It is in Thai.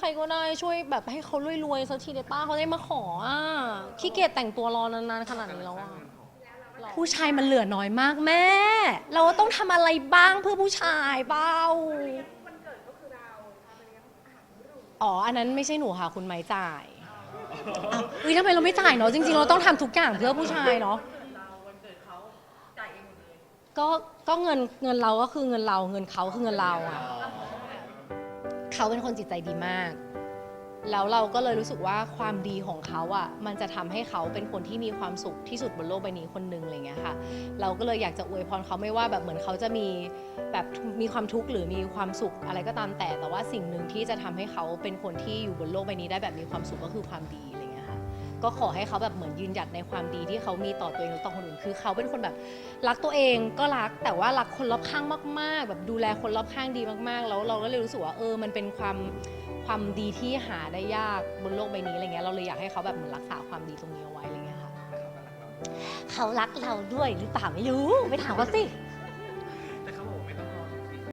ใครก็ได้ช่วยแบบให้เขารวยๆสักทีได้ป้าเขาได้มาขออะขี้เกียจแต่งตัวรอนานๆขนาดนี้แล้วอะผู้ชายมันเหลือน้อยมากแม่ เราต้องทำอะไรบ้างเพื่อผู้ชายเปล่าอ๋อ อันนั้นไม่ใช่หนูค่ะ คุณไม้จ่ายอ้าวเอ้ยทำไมเราไม่จ่ายเนาะจริงๆ เราต้องทำทุกอย่างเพื่อผู้ชายเนาะก็ก็เงินเงินเราก็คือเงินเราเงินเขาคือเงินเราอะ เขาเป็นคนจิตใจดีมาก แล้วเราก็เลยรู้สึกว่าความดีของเขาอะมันจะทำให้เขาเป็นคนที่มีความสุขที่สุดบนโลกใบนี้คนหนึ่งอะไรเงี้ยค่ะ เราก็เลยอยากจะอวยพรเขาไม่ว่าแบบเหมือนเขาจะมีแบบมีความทุกข์หรือมีความสุขอะไรก็ตามแต่ แต่ว่าสิ่งหนึ่งที่จะทำให้เขาเป็นคนที่อยู่บนโลกใบนี้ได้แบบมีความสุขก็คือความดีอะไรเก็ขอให้เขาแบบเหมือนยืนหยัดในความดีที่เขามีต่อตัวเองและต่อคนอื่นคือเขาเป็นคนแบบรักตัวเองก็รักแต่ว่ารักคนรอบข้างมาก ๆ แบบดูแลคนรอบข้างดีมากๆ แล้วเราก็เลยรู้สึกว่าเออมันเป็นความความดีที่หาได้ยากบนโลกใบนี้อะไรเงี้ยเราเลยอยากให้เขาแบบเหมือนรักษาความดีตรงนี้เอาไว้อะไรเงี้ยค่ะเขารักเราด้วยหรือเปล่าไม่รู้ไปถามเขาสิ